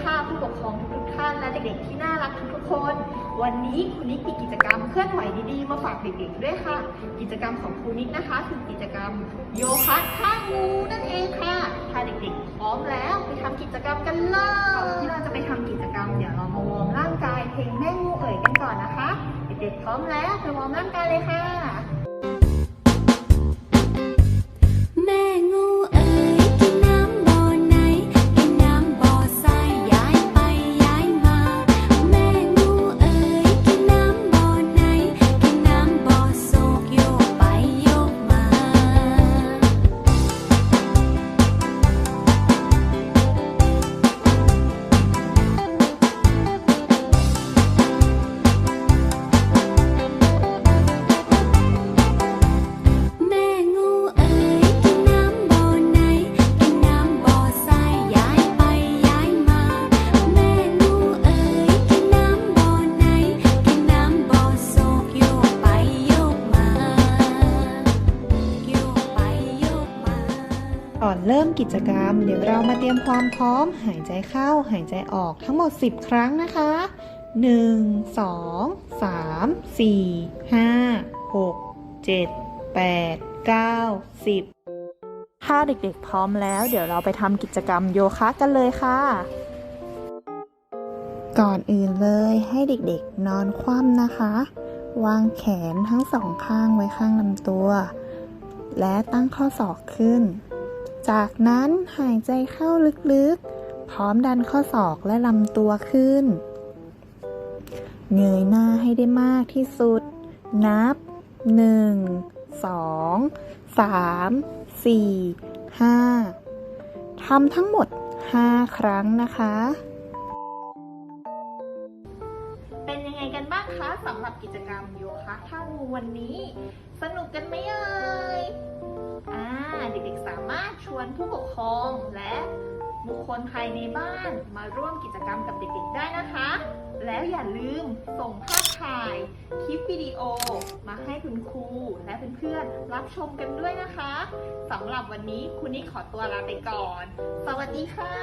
ปกครองทุกท่านและเด็กๆที่น่ารักทุกๆคน วันนี้ครูนิกมีกิจกรรมเคลื่อนไหวดีๆมาฝากเด็กๆด้วยค่ะ กิจกรรมของครูนิกนะคะคือกิจกรรมโยคะท่างูนั่นเองค่ะถ้าเด็กๆ พร้อมแล้วไปทำกิจกรรมกันเลยก่อนที่เราจะไปทำกิจกรรมเดี๋ยวเรามาวอร์มร่างกายเพลงแม่งูเอ๋ยกันก่อนนะคะ เด็กๆพร้อมแล้วไปวอร์มร่างกายเลยค่ะ ก่อนเริ่มกิจกรรม เดี๋ยวเรามาเตรียมความพร้อม หายใจเข้า หายใจออกทั้งหมด 10 ครั้งนะคะ 1 2 3 4 5 6 7 8 9 10 ถ้าเด็กๆพร้อมแล้ว เดี๋ยวเราไปทำกิจกรรมโยคะกันเลยค่ะ ก่อนอื่นเลยให้เด็กๆนอนคว่ำนะคะ วางแขนทั้งสองข้างไว้ข้างลำตัว และตั้งข้อศอกขึ้น จากนั้นหายใจเข้าลึกๆ พร้อมดันข้อศอกและลำตัวขึ้น เงยหน้าให้ได้มากที่สุด นับ 1 2 3 4 5ทำทั้งหมด 5 ครั้งนะคะเป็นยังไงกันบ้างคะสำหรับกิจกรรมโยคะท่างูวันนี้ สนุกกันไหมเอ่ยอ่าเด็กๆส วนผู้ปกครองและบุคคลภายในบ้านมาร่วมกิจกรรมกับเด็กๆได้นะคะ แล้วอย่าลืมส่งภาพถ่าย คลิปวิดีโอ มาให้คุณครูและเพื่อนๆรับชมกันด้วยนะคะสำหรับวันนี้คุณนิกขอตัวลาไปก่อน สวัสดีค่ะ